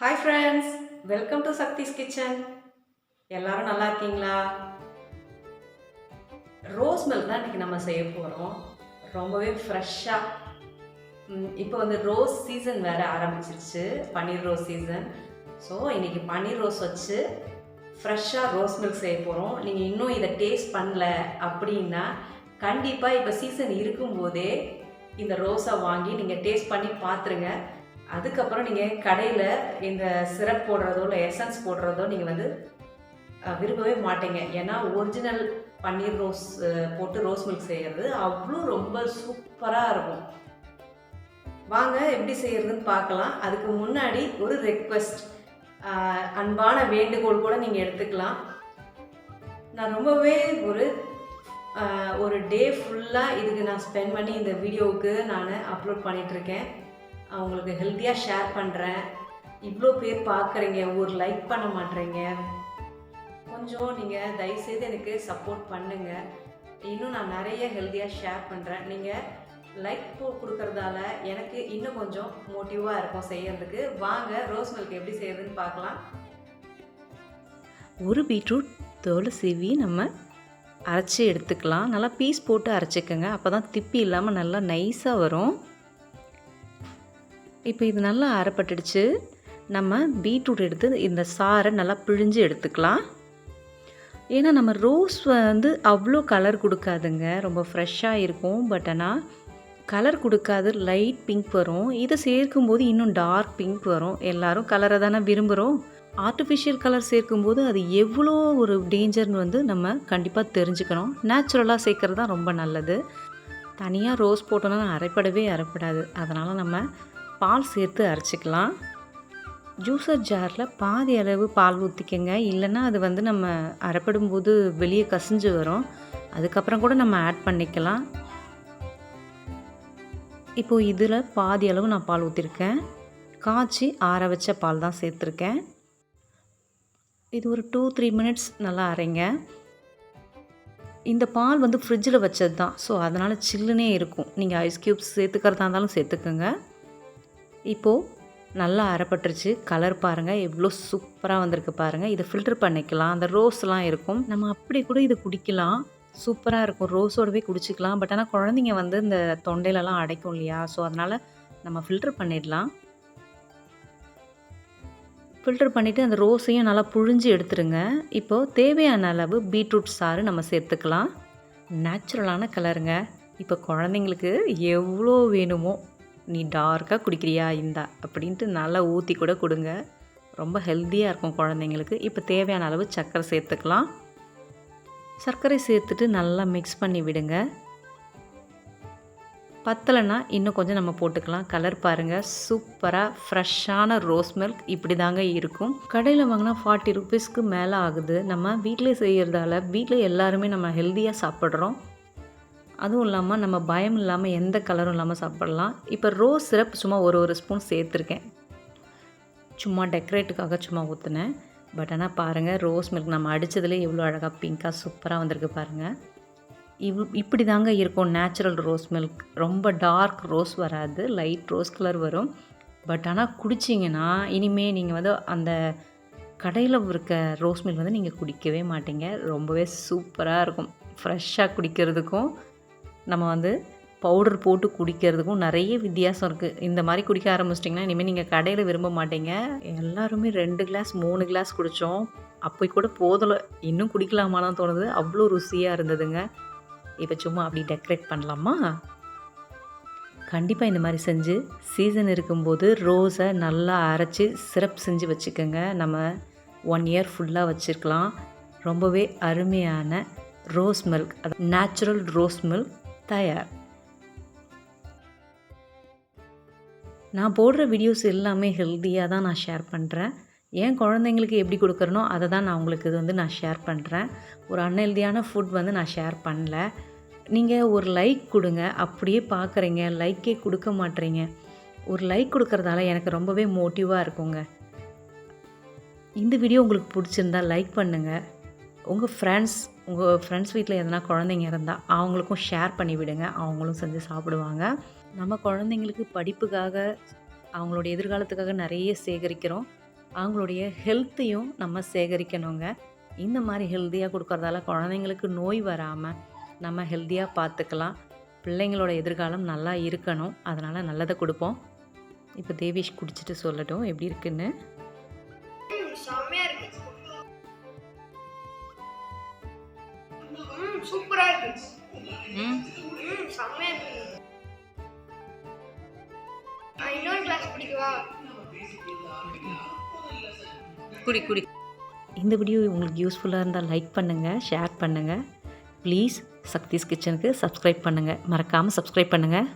Hi friends welcome to Sakthi's kitchen எல்லாரும் நல்லா இருக்கீங்களா? ரோஸ் மில்க் தான் இன்றைக்கி நம்ம செய்ய போகிறோம் ரொம்பவே ஃப்ரெஷ்ஷாக இப்போ வந்து ரோஸ் சீசன் வேறு ஆரம்பிச்சிருச்சு. பன்னீர் ரோஸ் சீசன் ஸோ இன்றைக்கி பன்னீர் ரோஸ் வச்சு ஃப்ரெஷ்ஷாக ரோஸ் மில்க் செய்ய போகிறோம் நீங்கள் இன்னும் இதை டேஸ்ட் பண்ணல அப்படின்னா கண்டிப்பாக இப்போ சீசன் இருக்கும்போதே இந்த ரோஸை வாங்கி நீங்கள் டேஸ்ட் பண்ணி பார்த்துருங்க அதுக்கப்புறம் நீங்கள் கடையில் இந்த சிரப் போடுறதோ இல்லை எசன்ஸ் போடுறதோ நீங்கள் வந்து விரும்பவே மாட்டீங்க. ஏன்னா ஒரிஜினல் பன்னீர் ரோஸ் போட்டு ரோஸ் மில்க் செய்கிறது அவ்வளோ ரொம்ப சூப்பராக இருக்கும். வாங்க எப்படி செய்கிறதுன்னு பார்க்கலாம். அதுக்கு முன்னாடி ஒரு ரெக்வெஸ்ட் அன்பான வேண்டுகோள் கூட நீங்கள் எடுத்துக்கலாம். நான் ரொம்பவே ஒரு ஒரு டே ஃபுல்லாக இதுக்கு நான் ஸ்பெண்ட் பண்ணி இந்த வீடியோவுக்கு நான் அப்லோட் பண்ணிகிட்ருக்கேன் உங்களுக்கு ஹெல்த்தியாக ஷேர் பண்ணுறேன் இவ்வளோ பேர் பார்க்குறீங்க ஒரு லைக் பண்ண மாட்டேறீங்க கொஞ்சம் நீங்கள் தயவுசெய்து எனக்கு சப்போர்ட் பண்ணுங்கள் இன்னும் நான் நிறைய ஹெல்த்தியாக ஷேர் பண்ணுறேன் நீங்கள் லைக் போ கொடுக்குறதால எனக்கு இன்னும் கொஞ்சம் மோட்டிவாக இருக்கும் செய்கிறதுக்கு வாங்க ரோஸ் மில்க் எப்படி செய்கிறதுன்னு பார்க்கலாம். ஒரு பீட்ரூட் தோலை சீவி நம்ம அரைச்சி எடுத்துக்கலாம். நல்லா பீஸ் போட்டு அரைச்சிக்கோங்க. அப்போ தான் திப்பி இல்லாமல் நல்லா நைஸாக வரும். இப்போ இது நல்லா அரைப்பட்டுடுச்சு. நம்ம பீட்ரூட் எடுத்து இந்த சாறை நல்லா பிழிஞ்சு எடுத்துக்கலாம். ஏன்னா நம்ம ரோஸ் வந்து அவ்வளோ கலர் கொடுக்காதுங்க. ரொம்ப ஃப்ரெஷ்ஷாக இருக்கும். பட் ஆனால் கலர் கொடுக்காது. லைட் பிங்க் வரும். இதை சேர்க்கும்போது இன்னும் டார்க் பிங்க் வரும். எல்லாரும் கலரை தானே விரும்புகிறோம் ஆர்டிஃபிஷியல் கலர் சேர்க்கும்போது அது எவ்வளோ ஒரு டேஞ்சர்னு வந்து நம்ம கண்டிப்பாக தெரிஞ்சுக்கணும். நேச்சுரலாக சேர்க்குறது தான் ரொம்ப நல்லது. தனியாக ரோஸ் போட்டோன்னா அரைப்படவே அரைப்படாது. அதனால் நம்ம பால் சேர்த்து அரைச்சிக்கலாம். ஜூஸர் ஜாரில் பாதி அளவு பால் ஊற்றிக்கங்க இல்லைன்னா அது வந்து நம்ம அரைப்படும் போது வெளியே கசிஞ்சு வரும். அதுக்கப்புறம் கூட நம்ம ஆட் பண்ணிக்கலாம். இப்போது இதில் பாதி அளவு நான் பால் ஊற்றிருக்கேன் காய்ச்சி ஆற வச்ச பால் தான் சேர்த்துருக்கேன். இது ஒரு டூ த்ரீ மினிட்ஸ் நல்லா அரைங்க. இந்த பால் வந்து ஃப்ரிட்ஜில் வச்சது தான் ஸோ அதனால் சில்லுனே இருக்கும். நீங்கள் ஐஸ் க்யூப்ஸ் சேர்த்துக்கிறதா இருந்தாலும் சேர்த்துக்கோங்க. இப்போது நல்லா அரைப்பட்டுருச்சு. கலர் பாருங்கள் எவ்வளோ சூப்பராக வந்திருக்கு பாருங்கள் இதை ஃபில்டர் பண்ணிக்கலாம். அந்த ரோஸ்லாம் இருக்கும். நம்ம அப்படி கூட இதை குடிக்கலாம். சூப்பராக இருக்கும். ரோஸோடவே குடிச்சிக்கலாம். பட் ஆனால் குழந்தைங்க வந்து இந்த தொண்டையிலலாம் அடைக்கும் இல்லையா? ஸோ அதனால் நம்ம ஃபில்டர் பண்ணிடலாம். ஃபில்டர் பண்ணிவிட்டு அந்த ரோஸையும் நல்லா புழிஞ்சு எடுத்துருங்க. இப்போது தேவையான அளவு பீட்ரூட் சாறு நம்ம சேர்த்துக்கலாம். நேச்சுரலான கலருங்க இப்போ குழந்தைங்களுக்கு எவ்வளோ வேணுமோ நீ டார்க்காக குடிக்கிறியா இந்தா அப்படின்ட்டு நல்லா ஊற்றி கூட கொடுங்க. ரொம்ப ஹெல்த்தியாக இருக்கும் குழந்தைங்களுக்கு. இப்போ தேவையான அளவு சர்க்கரை சேர்த்துக்கலாம். சர்க்கரை சேர்த்துட்டு நல்லா மிக்ஸ் பண்ணி விடுங்க. பத்தலைன்னா இன்னும் கொஞ்சம் நம்ம போட்டுக்கலாம். கலர் பாருங்கள் சூப்பராக ஃப்ரெஷ்ஷான ரோஸ் மில்க் இப்படி தாங்க இருக்கும். கடையில் வாங்கினா ஃபார்ட்டி ருபீஸ்க்கு மேலே ஆகுது. நம்ம வீட்டிலே செய்கிறதால வீட்டில் எல்லாருமே நம்ம ஹெல்த்தியாக சாப்பிட்றோம். அதுவும் இல்லாமல் நம்ம பயம் இல்லாமல் எந்த கலரும் இல்லாமல் சாப்பிடலாம். இப்போ ரோஸ் சிரப் சும்மா ஒரு ஒரு ஸ்பூன் சேர்த்துருக்கேன். சும்மா டெக்கரேட்டுக்காக சும்மா ஊற்றுனேன் பட் ஆனால் பாருங்கள் ரோஸ் மில்க் நம்ம அடித்ததுலேயே எவ்வளோ அழகாக பிங்காக சூப்பராக வந்திருக்கு பாருங்கள் இவ் இப்படி தாங்க இருக்கும் நேச்சுரல் ரோஸ் மில்க் ரொம்ப டார்க் ரோஸ் வராது லைட் ரோஸ் கலர் வரும். பட் ஆனால் குடிச்சிங்கன்னா இனிமேல் நீங்கள் வந்து அந்த கடையில் இருக்க ரோஸ் மில்க் வந்து நீங்கள் குடிக்கவே மாட்டீங்க. ரொம்பவே சூப்பராக இருக்கும். ஃப்ரெஷ்ஷாக குடிக்கிறதுக்கும் நம்ம வந்து பவுடர் போட்டு குடிக்கிறதுக்கும் நிறைய வித்தியாசம் இருக்குது இந்த மாதிரி குடிக்க ஆரம்பிச்சிட்டிங்கன்னா இனிமேல் நீங்கள் கடையில் விரும்ப மாட்டீங்க. எல்லாருமே ரெண்டு கிளாஸ் மூணு கிளாஸ் குடித்தோம் அப்போ கூட போதலை இன்னும் குடிக்கலாமான்னு தோணுது. அவ்வளோ ருசியாக இருந்ததுங்க. இப்போ சும்மா அப்படி டெக்கரேட் பண்ணலாமா? கண்டிப்பாக இந்த மாதிரி செஞ்சு சீசன் இருக்கும்போது ரோஸை நல்லா அரைச்சி சிரப் செஞ்சு வச்சுக்கோங்க. நம்ம ஒன் இயர் ஃபுல்லாக வச்சுருக்கலாம். ரொம்பவே அருமையான ரோஸ் மில்க் அது நேச்சுரல் ரோஸ் மில்க் தயார் நான் போடுற வீடியோஸ் எல்லாமே ஹெல்த்தியாக தான் நான் ஷேர் பண்ணுறேன் ஏன் குழந்தைங்களுக்கு எப்படி கொடுக்குறனோ அதை தான் நான் உங்களுக்கு இது வந்து நான் ஷேர் பண்ணுறேன் ஒரு அன்ஹெல்தியான ஃபுட் வந்து நான் ஷேர் பண்ணல. நீங்கள் ஒரு லைக் கொடுங்க. அப்படியே பார்க்குறீங்க. லைக்கே கொடுக்க மாட்டேறீங்க ஒரு லைக் கொடுக்கறதால எனக்கு ரொம்பவே மோட்டிவாக இருக்குங்க. இந்த வீடியோ உங்களுக்கு பிடிச்சிருந்தா லைக் பண்ணுங்கள் உங்கள் ஃப்ரெண்ட்ஸ் உங்கள் ஃப்ரெண்ட்ஸ் வீட்டில் எதனா குழந்தைங்க இருந்தால் அவங்களுக்கும் ஷேர் பண்ணி விடுங்க. அவங்களும் செஞ்சு சாப்பிடுவாங்க. நம்ம குழந்தைங்களுக்கு படிப்புக்காக அவங்களோட எதிர்காலத்துக்காக நிறைய சேகரிக்கிறோம். அவங்களுடைய ஹெல்த்தையும் நம்ம சேகரிக்கணுங்க. இந்த மாதிரி ஹெல்த்தியாக கொடுக்கறதால குழந்தைங்களுக்கு நோய் வராமல் நம்ம ஹெல்த்தியாக பார்த்துக்கலாம். பிள்ளைங்களோட எதிர்காலம் நல்லா இருக்கணும். அதனால் நல்லதை கொடுப்போம். இப்போ தேவேஷ் குடிச்சிட்டு சொல்லட்டும். எப்படி இருக்குன்னு? ம், சூப்பரா இருக்கு ம். ம் செம்மையா இருக்கு நான் இன்னொரு கிளாஸ் பிடிக்கவா குடி குடி. இந்த வீடியோ உங்களுக்கு யூஸ்ஃபுல்லாக இருந்தால் லைக் பண்ணுங்கள் ஷேர் பண்ணுங்கள் ப்ளீஸ் சக்திஸ் கிச்சனுக்கு சப்ஸ்கிரைப் பண்ணுங்கள் மறக்காமல் சப்ஸ்கிரைப் பண்ணுங்கள்